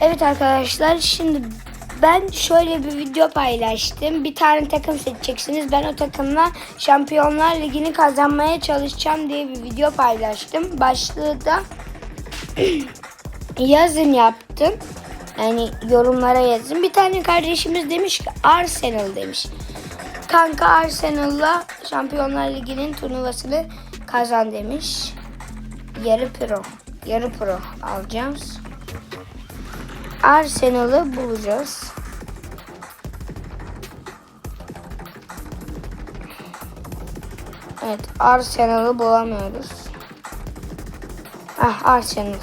Evet arkadaşlar şimdi ben şöyle bir video paylaştım. Bir tane takım seçeceksiniz. Ben o takımla Şampiyonlar Ligi'ni kazanmaya çalışacağım diye bir video paylaştım. Başlığı da yazın yaptım. Yani yorumlara yazın. Bir tane kardeşimiz demiş ki Arsenal demiş. Kanka Arsenal'la Şampiyonlar Ligi'nin turnuvasını kazan demiş. Yarı pro. Yarı pro alacağız. Arsenal'ı bulacağız. Evet, Arsenal'ı bulamıyoruz. Ah, Arsenal.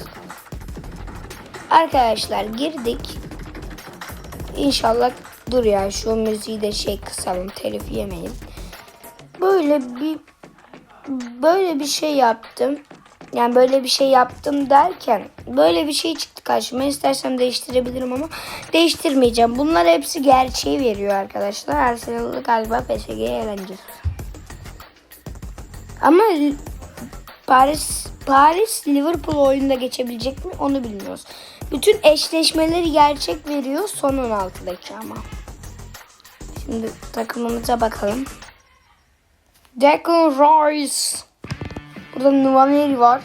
Arkadaşlar girdik. İnşallah dur ya şu müziği de şey kısalım telif yemeyin. Böyle bir böyle bir şey yaptım. Yani böyle bir şey yaptım derken böyle bir şey çıktı karşıma. İstersem değiştirebilirim ama değiştirmeyeceğim. Bunlar hepsi gerçeği veriyor arkadaşlar. Arsenal'ı galiba PSG'ye eğlenecek. Ama Paris Paris Liverpool oyunda geçebilecek mi onu bilmiyoruz. Bütün eşleşmeleri gerçek veriyor son 16'daki ama. Şimdi takımımıza bakalım. Declan Rice. Burada Nwaneri var.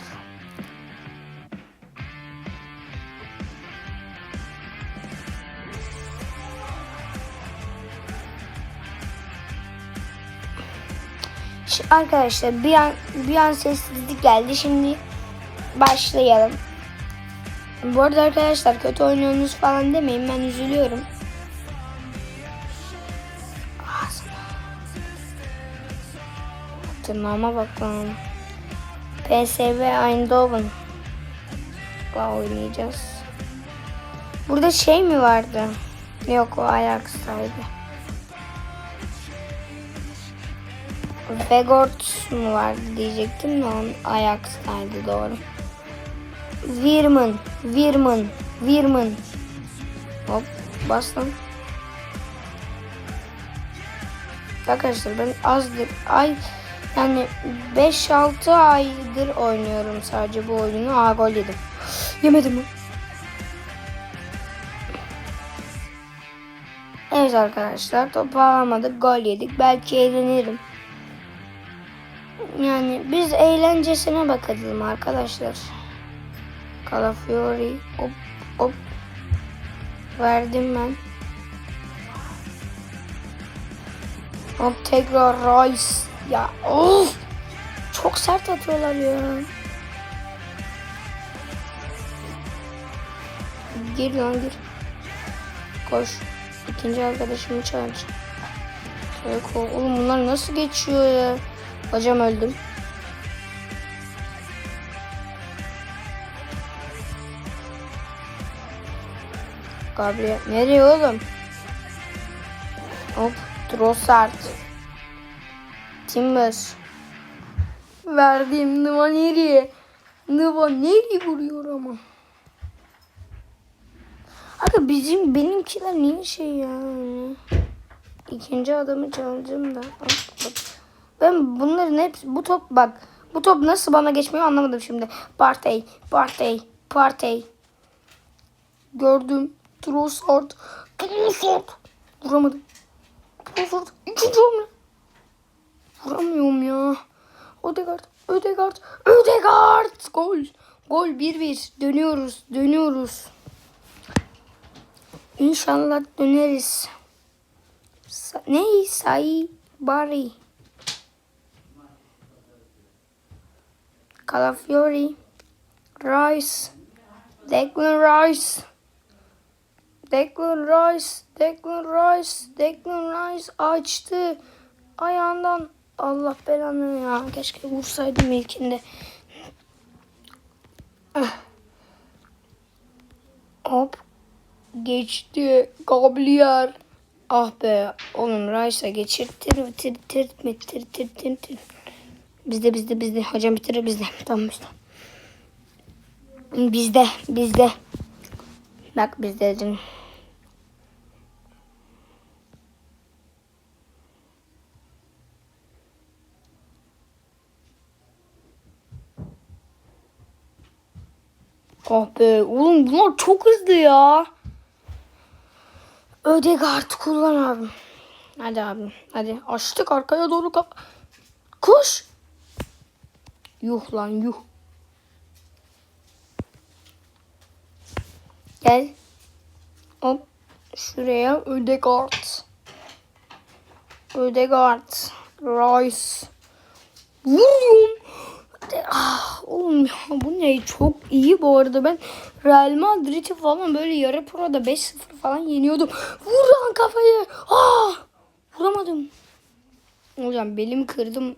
Arkadaşlar bir an bir an sessizlik geldi. Şimdi başlayalım. Bu arada arkadaşlar kötü oynuyorsunuz falan demeyin. Ben üzülüyorum. Ağzına. Tırnağıma bak lan. PSV Eindhoven'la oynayacağız. Burada şey mi vardı? Yok o Ajax'taydı. Vegort mu vardı diyecektim de onun Ajax'taydı doğru. Virman, Virman, Virman. Hop bas lan. Arkadaşlar ben azdır ay yani 5-6 aydır oynuyorum sadece bu oyunu. Aa gol yedim. Yemedim mi? Evet arkadaşlar topu alamadık gol yedik. Belki eğlenirim. Yani biz eğlencesine bakalım arkadaşlar. Calafiori hop hop verdim ben. Hop tekrar Rice. Ya of! Çok sert atıyorlar ya. Gir lan gir. Koş. İkinci arkadaşımı çağır. Şöyle ko- Oğlum bunlar nasıl geçiyor ya? Hocam öldüm. Gabriel. Nereye oğlum? Hop. Trossard. Timber. Verdiğim Nvaneri. Nvaneri vuruyor ama. Aga bizim benimkiler niye şey ya? İkinci adamı çalacağım da. Ben bunların hepsi bu top bak. Bu top nasıl bana geçmiyor anlamadım şimdi. Partey, Partey, Partey. Gördüm. Trossard. Trossard. Vuramadım. Trossard. İkinci hamle. Vuramıyorum ya. Ödegard. Ödegard. Ödegard. Gol. Gol 1-1. Dönüyoruz. Dönüyoruz. İnşallah döneriz. Sa ne? Say Bari. Calafiori. Rice. Declan Rice. Declan Rice. Declan Rice. Declan Rice açtı. Ayağından Allah belanı ya. Keşke vursaydım ilkinde. Ah. Hop. Geçti. Gabriel. Ah be. Oğlum Rice'a geçirtir. Tir tir tir tir tir tir tir. Bizde bizde bizde. Hocam bitirir bizde. Tamam işte. Bizde bizde. Bak bizde dedim. Oh be oğlum bunlar çok hızlı ya. Ödegard kullan abim. Hadi abim. Hadi açtık arkaya doğru kap. Koş. Yuh lan yuh. Gel. Hop. Şuraya Ödegard. Ödegard. Rice. Vuruyorum. Oğlum ya bu ne? Çok iyi bu arada. Ben Real Madrid'i falan böyle yarı proda 5-0 falan yeniyordum. Vur lan kafayı. Ah! Vuramadım. Hocam belimi kırdım.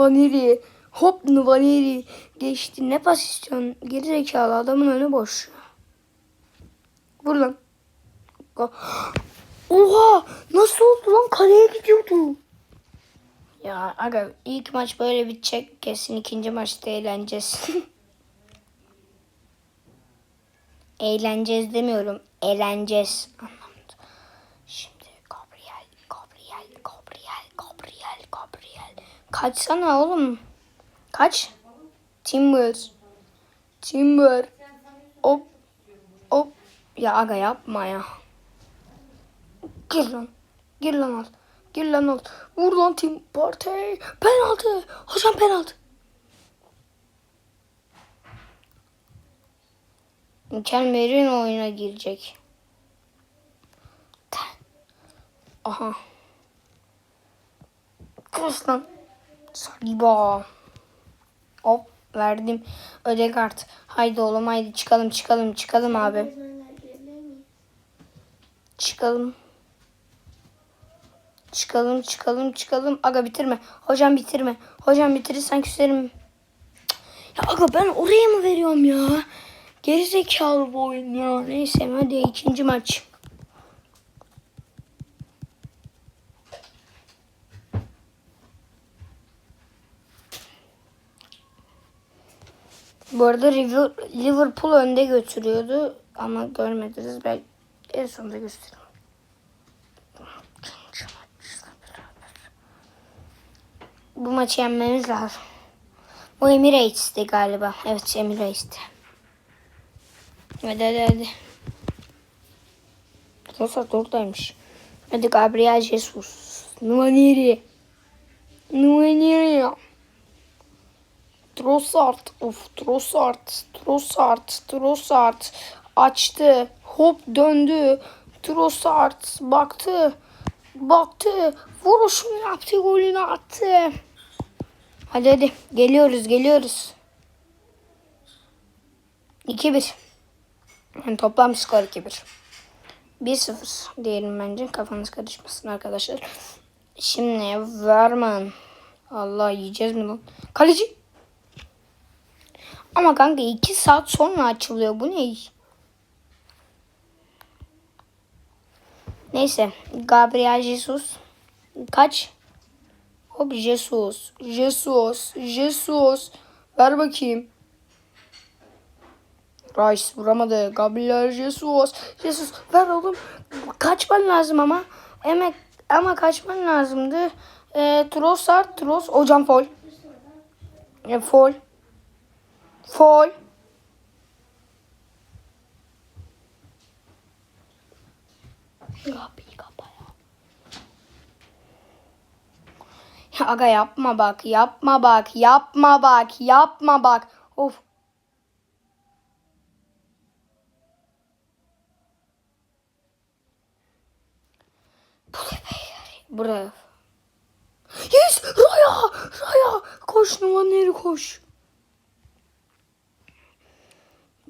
Nvaneri. Hop Nvaneri. Geçti. Ne pas istiyorsun? Geri zekalı adamın önü boş. Vur lan. Oha! Nasıl oldu lan? Kaleye gidiyordu. Ya aga ilk maç böyle bitecek. Kesin ikinci maçta eğleneceğiz. eğleneceğiz demiyorum. Eğleneceğiz anlamında. Şimdi Gabriel, Gabriel, Gabriel, Gabriel, Gabriel. Kaçsana oğlum. Kaç? Timber. Timber. Hop. Hop. Ya aga yapma ya. Gir lan. Gir lan al. Gir lan al. Vur lan Tim Partey. Penaltı. Hocam penaltı. Mükemmel'in oyuna girecek. Aha. Kız lan. Saliba. Hop verdim. Ödegard. Haydi oğlum haydi çıkalım çıkalım çıkalım abi. Çıkalım. Çıkalım çıkalım çıkalım. Aga bitirme. Hocam bitirme. Hocam bitirirsen küserim. Ya aga ben oraya mı veriyorum ya? Geri zekalı bu oyun ya. Neyse hadi ikinci maç. Bu arada Liverpool önde götürüyordu ama görmediniz. Ben en sonunda göstereyim. Bu maçı yenmemiz lazım. Bu Emirates'ti galiba. Evet Emirates'ti. Hadi hadi hadi. Trossard oradaymış. Hadi Gabriel Jesus. Numaniri. Numaniri. Trossard. Of Trossard. Trossard. Trossard. Açtı. Hop döndü. Trossard baktı. Baktı. Vuruşunu yaptı. Golünü attı. Hadi hadi. Geliyoruz geliyoruz. 2-1. Yani toplam skor 2-1. 1-0 diyelim bence. Kafanız karışmasın arkadaşlar. Şimdi Verman. Allah yiyeceğiz mi lan? Kaleci. Ama kanka 2 saat sonra açılıyor. Bu ne? Neyse. Gabriel Jesus. Kaç? Hop Jesus. Jesus. Jesus. Ver bakayım. Rice vuramadı. Gabriel Jesus. Jesus ver oğlum. Kaçman lazım ama. Emek ama kaçman lazımdı. E, Trossard. Tross. Hocam fol. E, fol. Fol. Kapıyı kapa ya. Aga yapma bak. Yapma bak. Yapma bak. Yapma bak. Of. Buraya. Yes! Raya! Raya! Koş Numaneri koş.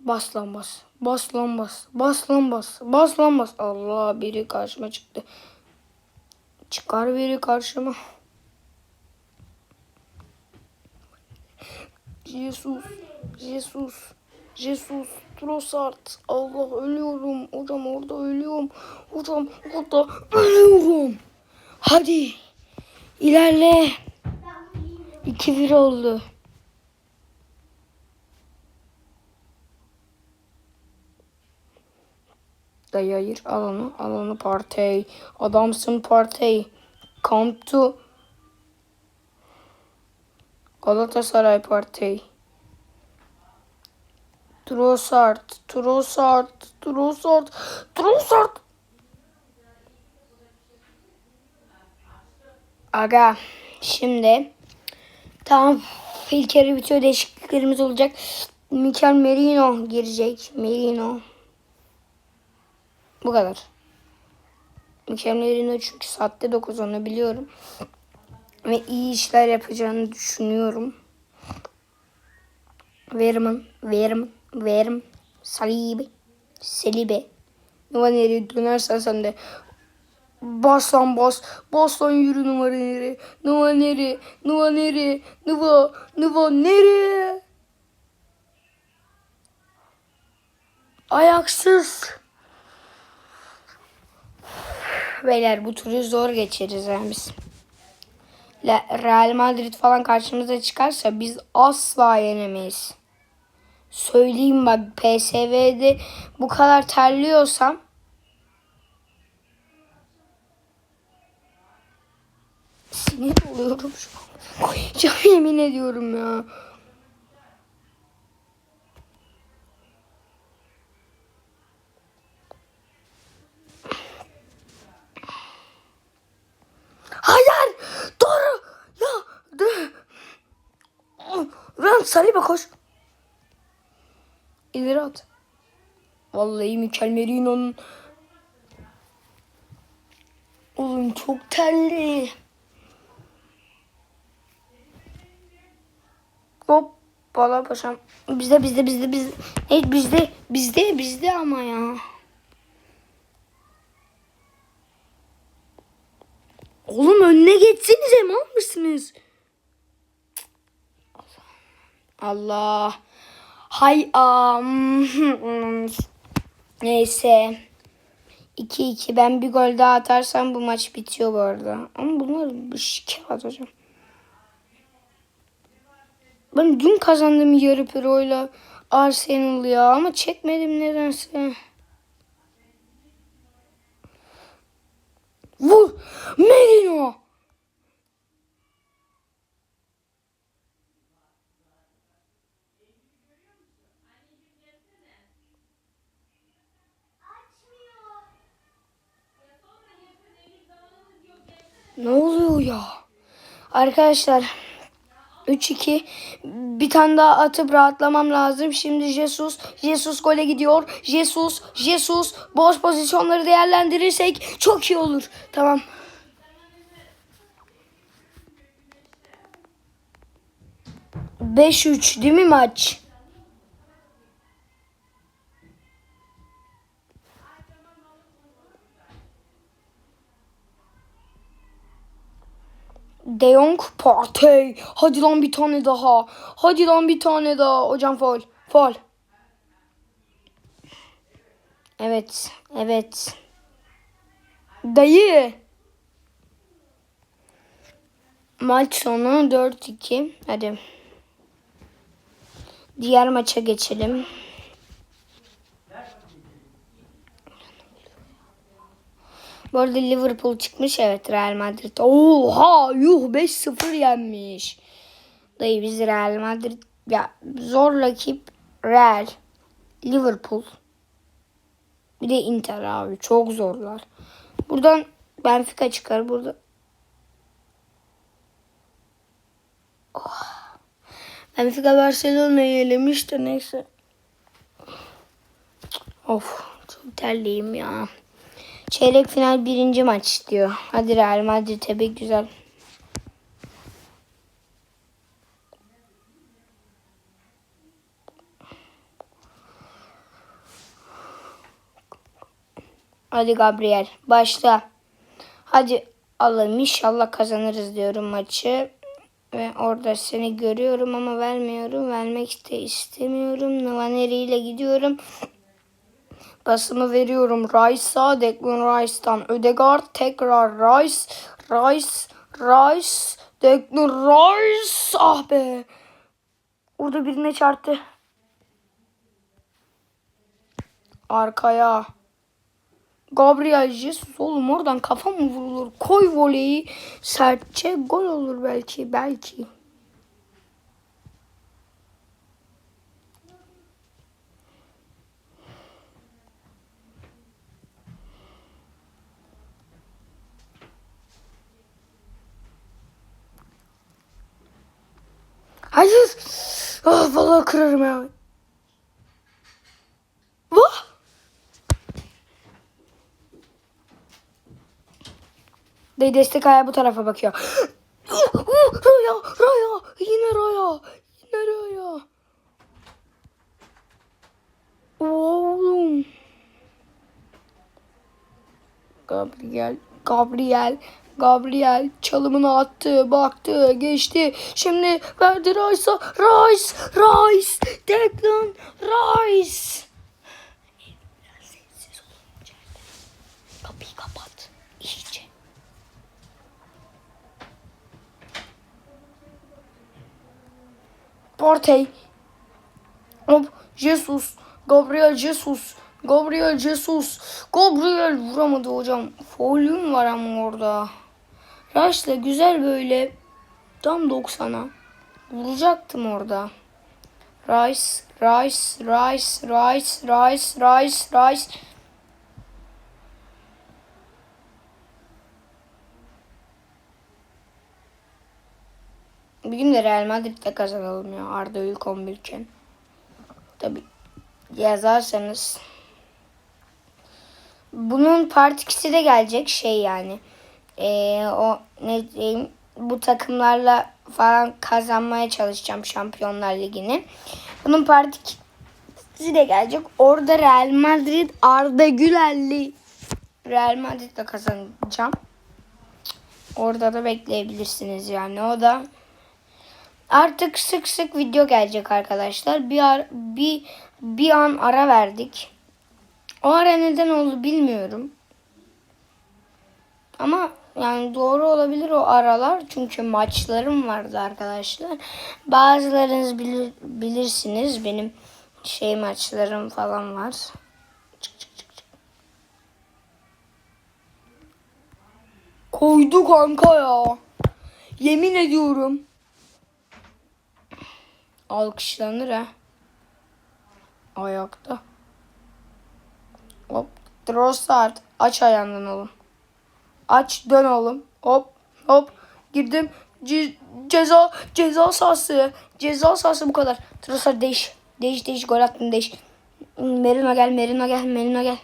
Bas lan bas. Bas lan bas. Bas lan bas. Bas lan bas. Allah biri karşıma çıktı. Çıkar biri karşıma. Jesus. Jesus. Jesus. Trossard. Allah ölüyorum. Hocam orada ölüyorum. Hocam orada ölüyorum. Hadi. İlerle. 2-1 oldu. Dayı hayır al onu al onu partey. Adamsın partey. Come to Galatasaray partey. Trossard, Trossard, Trossard, Trossard. Aga şimdi tamam ilk yarı bitiyor değişikliklerimiz olacak. Mikel Merino girecek. Merino. Bu kadar. Mikel Merino çünkü saatte 9 onu biliyorum. Ve iyi işler yapacağını düşünüyorum. Vermin, Vermin, Vermin, Salibi, Selibe. Numara nereye dönersen sen de bas lan bas. Bas lan yürü numara nereye. Numara nereye, numara nereye, nuva, nuva nereye? Ayaksız. Beyler bu turu zor geçeriz yani biz. Real Madrid falan karşımıza çıkarsa biz asla yenemeyiz. Söyleyeyim bak PSV'de bu kadar terliyorsam sinir oluyorum şu an. Koyacağım yemin ediyorum ya. Hayır! Doğru! Ya! De. Lan Saliba koş. İleri at. Vallahi Mikel Merino'nun Oğlum çok terli. Hop bala paşam. Bizde bizde bizde bizde. Evet bizde bizde bizde ama ya. Oğlum önüne geçsenize mal mısınız? Allah. Hay am. Neyse. 2-2 ben bir gol daha atarsam bu maç bitiyor bu arada. Ama bunlar bir şikayet atacağım. Ben dün kazandım yarı piroyla Arsenal ya ama çekmedim nedense. Vur! Merino! Ne oluyor ya? Arkadaşlar 3-2 bir tane daha atıp rahatlamam lazım. Şimdi Jesus, Jesus gole gidiyor. Jesus, Jesus boş pozisyonları değerlendirirsek çok iyi olur. Tamam. Beş üç değil mi maç? De Jong Partey. Hadi lan bir tane daha. Hadi lan bir tane daha. Hocam faul. Faul. Evet. Evet. Dayı. Maç sonu 4-2. Hadi. Diğer maça geçelim. Bu arada Liverpool çıkmış evet Real Madrid. Oha yuh 5-0 yenmiş. Dayı biz Real Madrid ya zor rakip Real Liverpool. Bir de Inter abi çok zorlar. Buradan Benfica çıkar burada. Oh. Benfica Barcelona'yı elemiş de neyse. Of çok terliyim ya. Çeyrek final birinci maç diyor. Hadi Real Madrid tabii güzel. Hadi Gabriel başla. Hadi Allah'ım inşallah kazanırız diyorum maçı. Ve orada seni görüyorum ama vermiyorum. Vermek de istemiyorum. Nvaneri ile gidiyorum. Pasımı veriyorum Rice'a. Declan Rice'dan Ödegaard. Tekrar Rice. Rice. Rice. Declan Rice. Ah be. Orada birine çarptı. Arkaya. Gabriel Jesus oğlum oradan kafa mı vurulur? Koy voleyi sertçe gol olur belki belki. Hayır. Ah vallahi kırarım ya. Vah. Dayı destek ayağı bu tarafa bakıyor. Raya, Raya, yine Raya, yine Raya. Oğlum. Gabriel, Gabriel, Gabriel çalımını attı, baktı, geçti. Şimdi verdi Rice'a. Rice, Rice, Declan Rice. Kapıyı kapat. iyice. Partey. Hop. Jesus. Gabriel Jesus. Gabriel Jesus. Gabriel vuramadı hocam. Foul'üm var ama orada. Rush'la güzel böyle tam 90'a vuracaktım orada. Rice, Rice, Rice, Rice, Rice, Rice, Rice. Bir gün de Real Madrid'de kazanalım ya Arda ilk 11 iken. Tabi yazarsanız. Bunun part 2'si de gelecek şey yani. Ee, o ne diyeyim bu takımlarla falan kazanmaya çalışacağım Şampiyonlar Ligi'ni. Bunun part 2'si de gelecek. Orada Real Madrid Arda Güler'li Real Madrid'le kazanacağım. Orada da bekleyebilirsiniz yani. O da Artık sık sık video gelecek arkadaşlar. Bir ar- bir bir an ara verdik. O ara neden oldu bilmiyorum. Ama yani doğru olabilir o aralar. Çünkü maçlarım vardı arkadaşlar. Bazılarınız bilir, bilirsiniz benim şey maçlarım falan var. Çık çık çık çık. Koydu kanka ya. Yemin ediyorum. Alkışlanır ha. Ayakta. Hop. Trossard. Aç ayağından oğlum. Aç dön oğlum. Hop hop. Girdim. Ce- ceza ceza sahası. Ceza sahası bu kadar. Trossard değiş. Değiş değiş gol attın değiş. Merino gel Merino gel Merino gel.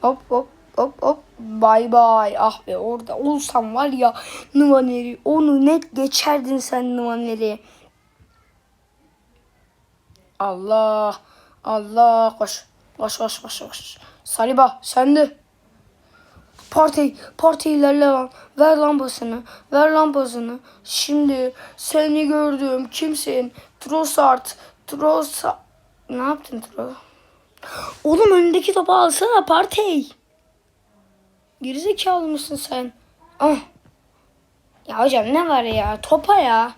Hop hop hop hop. Bay bay. Ah be orada olsam var ya Numaneri. Onu net geçerdin sen Numaneri. Allah. Allah. Koş. Koş koş koş koş. Saliba sende. Parti, parti ilerle. Ver lambasını. Ver lambasını. Şimdi seni gördüm. Kimsin? Trossard. Trossard. Ne yaptın Tro? Oğlum önündeki topu alsana Partey. Gerizekalı mısın sen? Ah. Ya hocam ne var ya? Topa ya.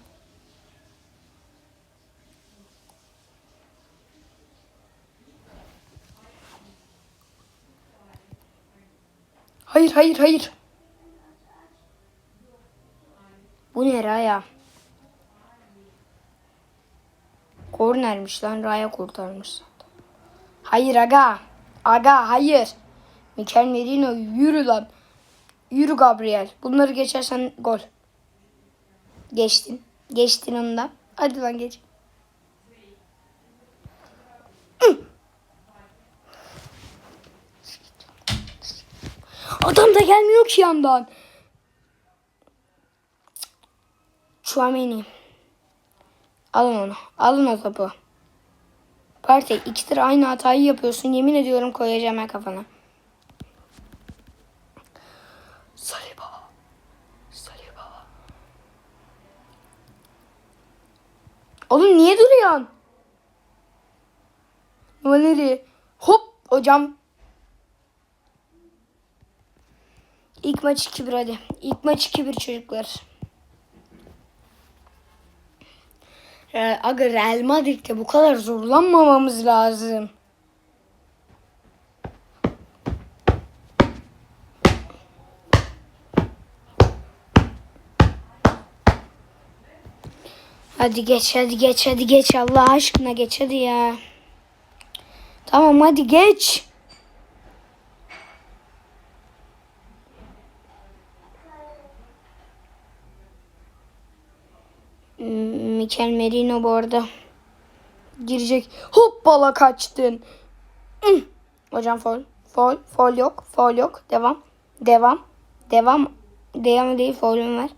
Hayır hayır hayır. Bu ne Raya? Kornermiş lan Raya kurtarmış. Hayır aga. Aga hayır. Mikel Merino yürü lan. Yürü Gabriel. Bunları geçersen gol. Geçtin. Geçtin onu da. Hadi lan geç. Adam da gelmiyor ki yandan. Chouameni. Alın onu. Alın o topu. Partey ikidir aynı hatayı yapıyorsun. Yemin ediyorum koyacağım ben kafana. Saliba. Saliba. Oğlum niye duruyorsun? Valeri. Hop hocam. İlk maç 2-1 hadi. İlk maç 2-1 çocuklar. Ee, aga Real Madrid'de bu kadar zorlanmamamız lazım. Hadi geç hadi geç hadi geç Allah aşkına geç hadi ya. Tamam hadi geç. Mikel Merino bu arada girecek. Hoppala kaçtın. Hocam fol. Fol. Fol yok. Fol yok. Devam. Devam. Devam. Devam değil. Folüm var.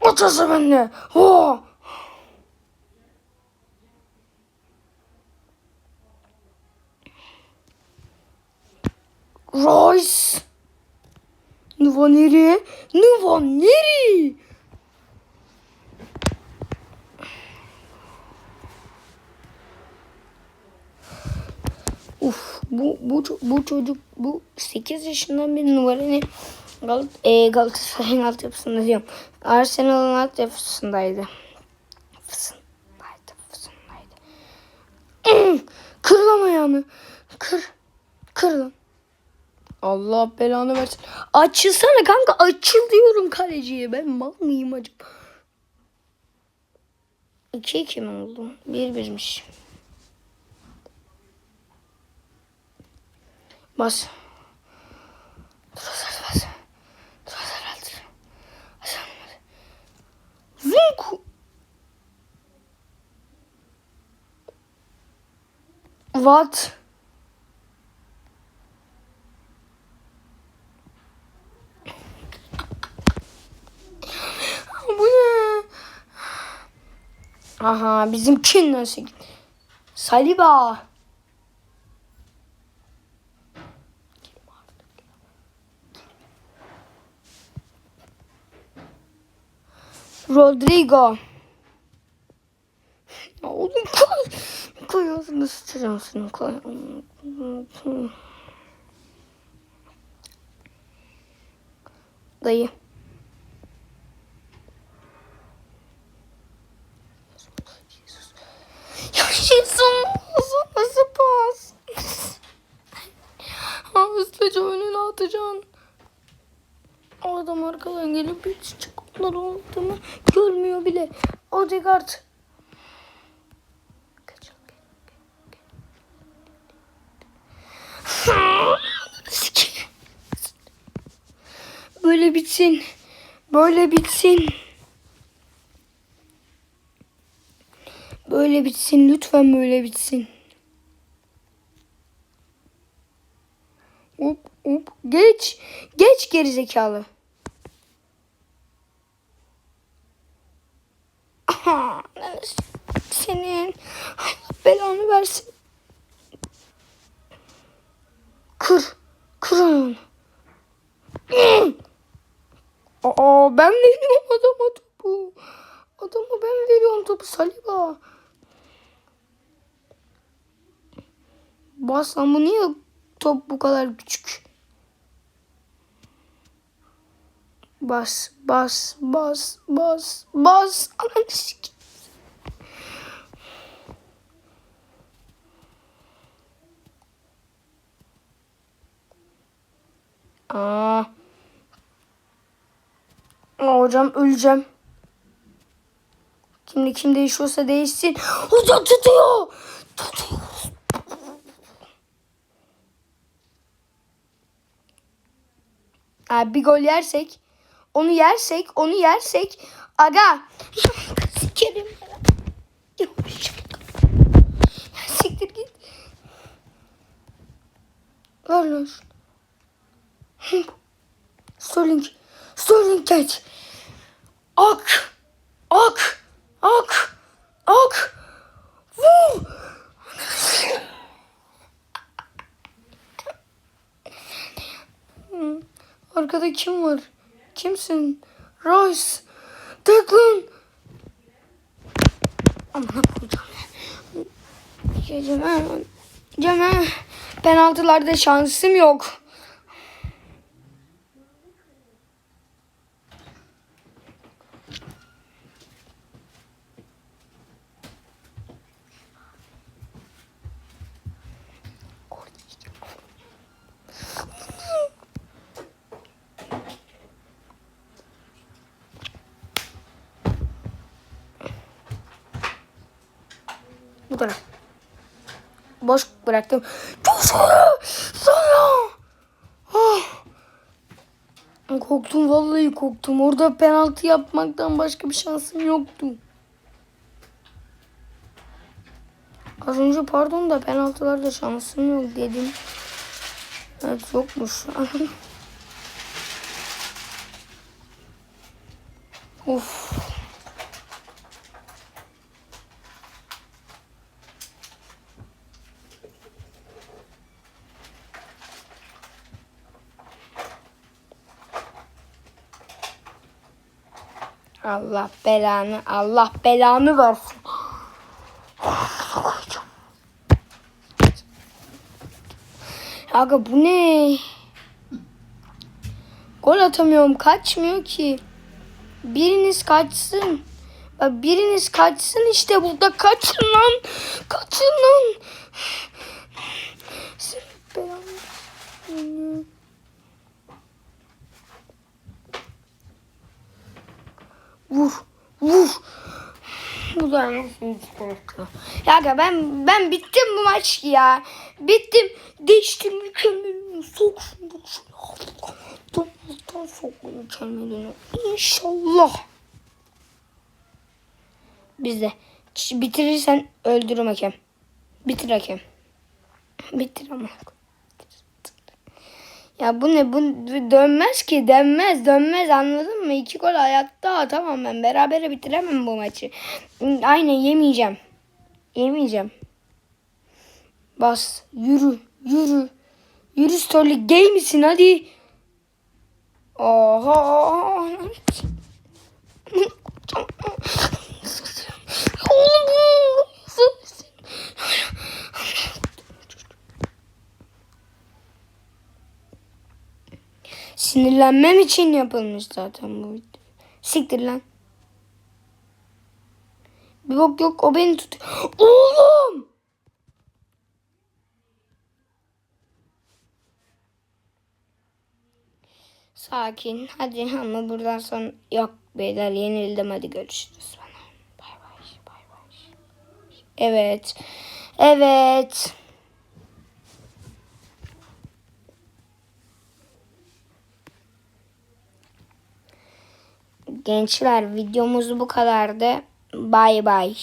Atası bende. Oh. Royce. Nuva nereye? Nuva nereye? Uf bu bu bu çocuk bu 8 yaşından bir numaranı Gal e, Galatasaray'ın altyapısında diyorum. Arsenal'ın altyapısındaydı. Fısındaydı, fısındaydı. Kır lan ayağını. Kır. Kır lan. Allah belanı versin. Açılsana kanka açıl diyorum kaleciye. Ben mal mıyım acaba? 2-2 mi oldu? 1-1'miş. Bas. Bas bas. Bas. Zunk. What? Bu ne? Aha bizimki nasıl? Saliba. Rodrigo. Oğlum koy. Koy ağzını sıçacağım seni koy. Dayı. Ya Jesus Ha hızlıca önüne atacaksın. O adam arkadan gelip bir çıkmalar olduğunu görmüyor bile. Odegaard. Böyle bitsin. Böyle bitsin. Böyle bitsin. Lütfen böyle bitsin. Hop hop. Geç. Geç gerizekalı. Aha, senin Allah belanı versin. Kır. Kır onu. Aa ben veriyorum adama topu. Adama ben veriyorum topu Saliba. Bas lan bu niye top bu kadar küçük? Bas, bas, bas, bas, bas. Ananı. Aa. Aa, hocam öleceğim. Kimde kim değişiyorsa değişsin. Hocam tutuyor. Tutuyor. Abi bir gol yersek, onu yersek, onu yersek, aga. Sikerim. Ya, Siktir git. Ver. Sterling. Sterling geç. Ak. Ak. Ak. Vur. Hmm. Arkada kim var? Kimsin? Royce. Declan. Amına koyacağım. Ya Cemal. Cemal. Penaltılarda şansım yok. Bıraktım. Sana! Sana! Ah! Korktum vallahi korktum. Orada penaltı yapmaktan başka bir şansım yoktu. Az önce pardon da penaltılarda şansım yok dedim. Evet yokmuş. of. Allah belanı, Allah belanı versin. Aga bu ne? Gol atamıyorum, kaçmıyor ki. Biriniz kaçsın. Bak biriniz kaçsın işte burada kaçın lan. Kaçın lan. Sen belanı Vur, vur. Bu da nasıl? Ya ben ben bittim bu maç ya. Bittim. Değiştim mükemmelini. Sok şunu. Tamam sok mükemmelini. İnşallah. Bizde. Ç- Bitirirsen öldürürüm hakem. Bitir hakem. Bitir ama. Ya bu ne? Bu dönmez ki. Dönmez. Dönmez. Anladın mı? İki gol ayakta. Tamam ben. Berabere bitiremem bu maçı. Aynen yemeyeceğim. Yemeyeceğim. Bas. Yürü. Yürü. Yürü Sterling. Gay misin? Hadi. Oha. Oğlum. Sinirlenmem için yapılmış zaten bu video. Siktir lan. Bok yok o beni tut. Oğlum! Sakin. Hadi ama buradan sonra yok beyler yenildim hadi görüşürüz bana. Bay bay. Bay bay. Evet. Evet. Gençler videomuz bu kadardı. Bay bay.